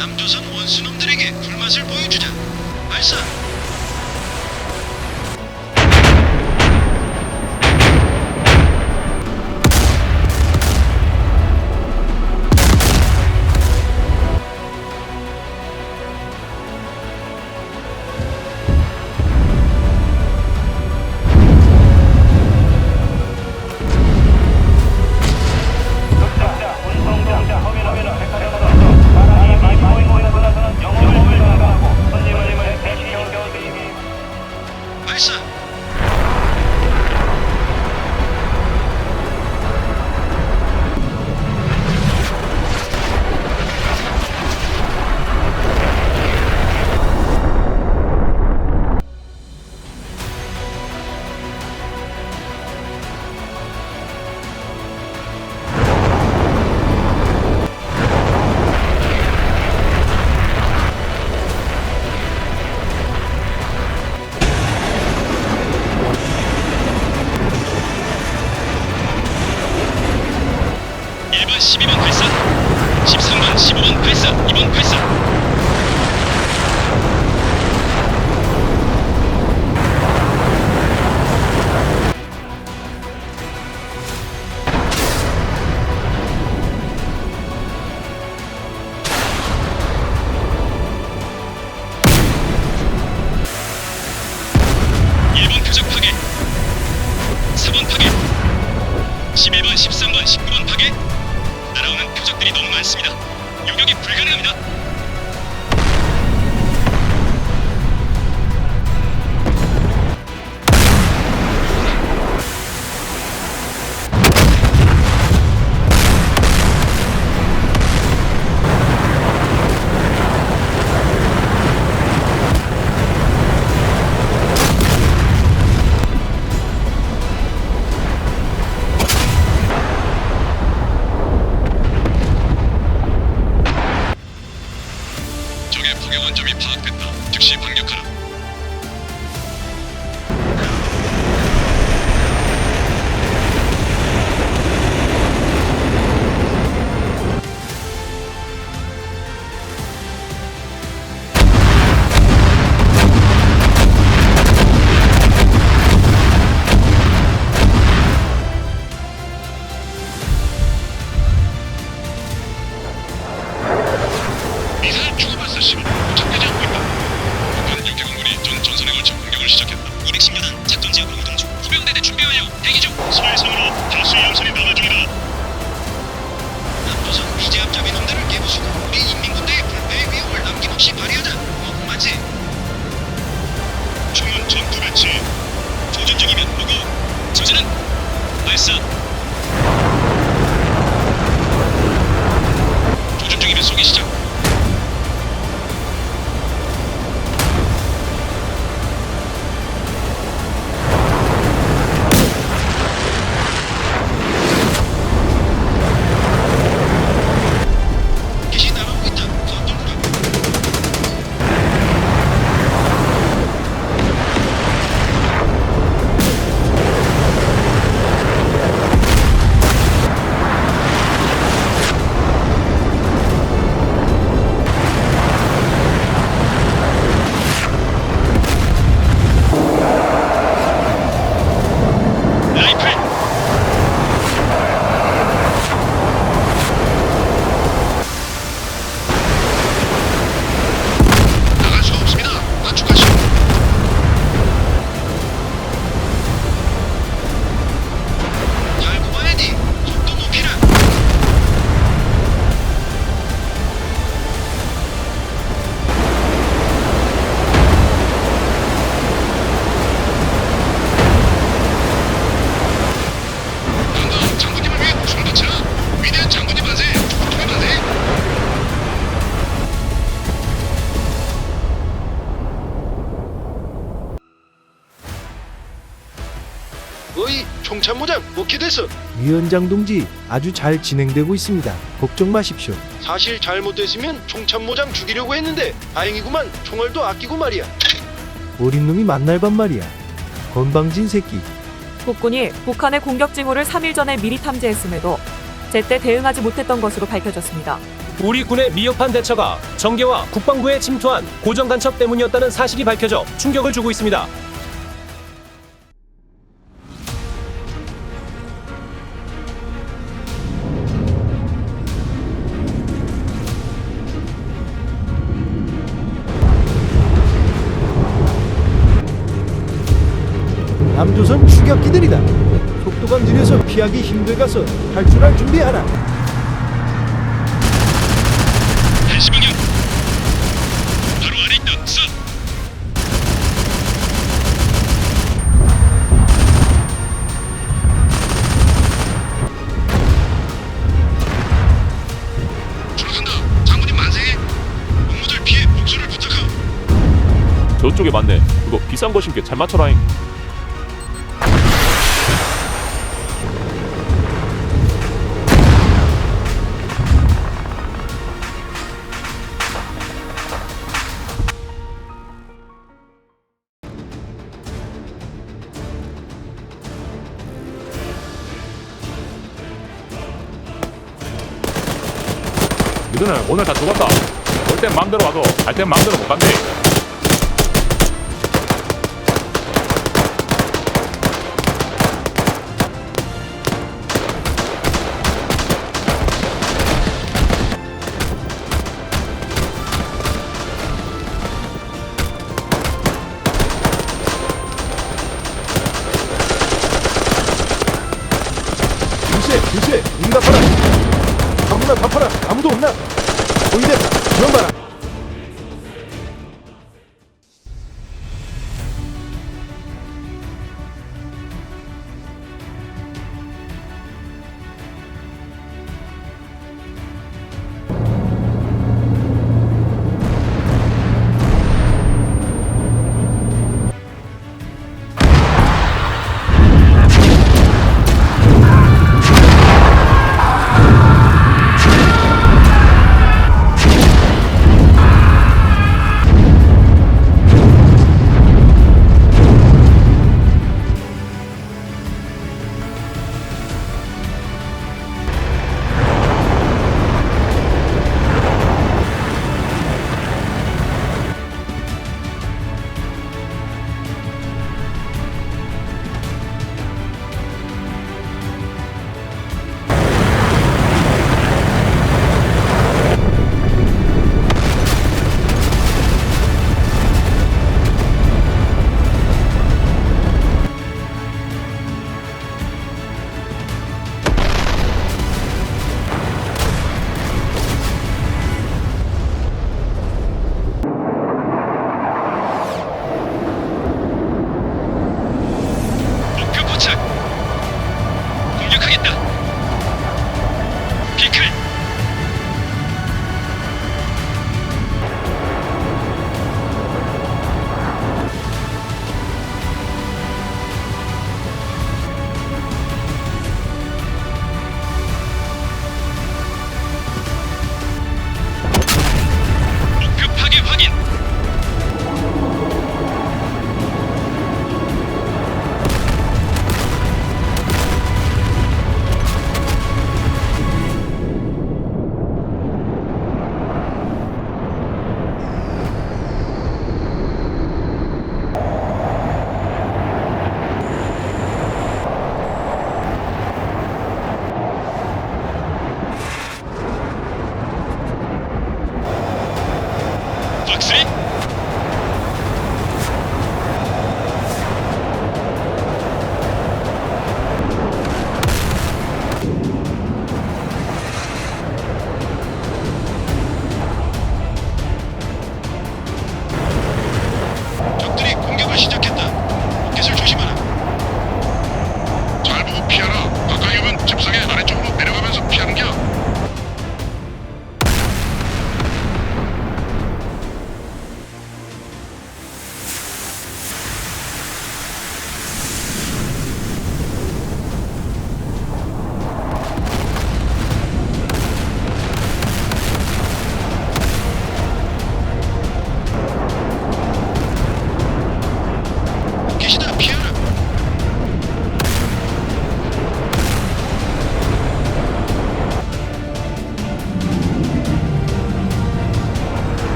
남조선 원수놈들에게 불맛을 보여주자. 발사. 적의 포격 원점이 파악됐다. 즉시 반격하라. 조준은 발사. 조준 중이면 쏘기 시작. 이 총참모장 오케됐어 위원장 동지 아주 잘 진행되고 있습니다. 걱정 마십시오. 사실 잘못됐으면 총참모장 죽이려고 했는데 다행이구만 총알도 아끼고 말이야 어린 놈이 만날 반 말이야. 건방진 새끼. 국군이 북한의 공격 징후를 3일 전에 미리 탐지했음에도 제때 대응하지 못했던 것으로 밝혀졌습니다. 우리 군의 미흡한 대처가 정계와 국방부에 침투한 고정 간첩 때문이었다는 사실이 밝혀져 충격을 주고 있습니다. 추격기들이다. 속도가 느려서 피하기 힘들가서 탈출할 준비하라. 한시 방향. 바로 아래 있다. 쏴. 들어간다. 장군님 만세. 동무들 피해 복수를 부탁하. 저쪽에 맞네. 그거 비싼 거 신게 잘 맞춰라잉. 너는 오늘 다 죽었다. 올 땐 마음대로 와도 갈 땐 마음대로 못 간대. 글쎄, 글쎄, 응답하라. 답하라. 아무도 없나? 보이네. 그런 봐라.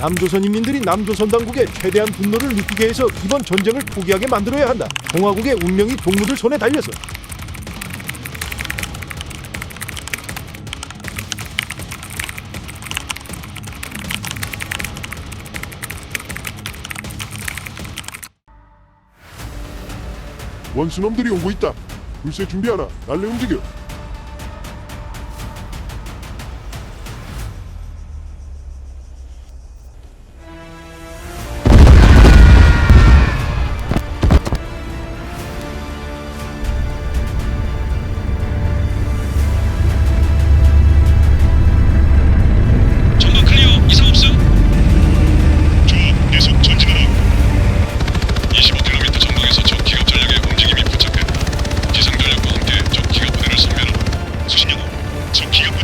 남조선 인민들이 남조선 당국에 최대한 분노를 느끼게 해서 이번 전쟁을 포기하게 만들어야 한다. 공화국의 운명이 동무들 손에 달렸어. 원수놈들이 오고 있다. 불새 준비하라. 날래 움직여.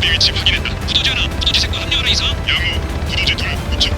부대 위치 확인했다. 구도지 하나 구도지 색과 합류하라 이상 양호 구도지 둘 우측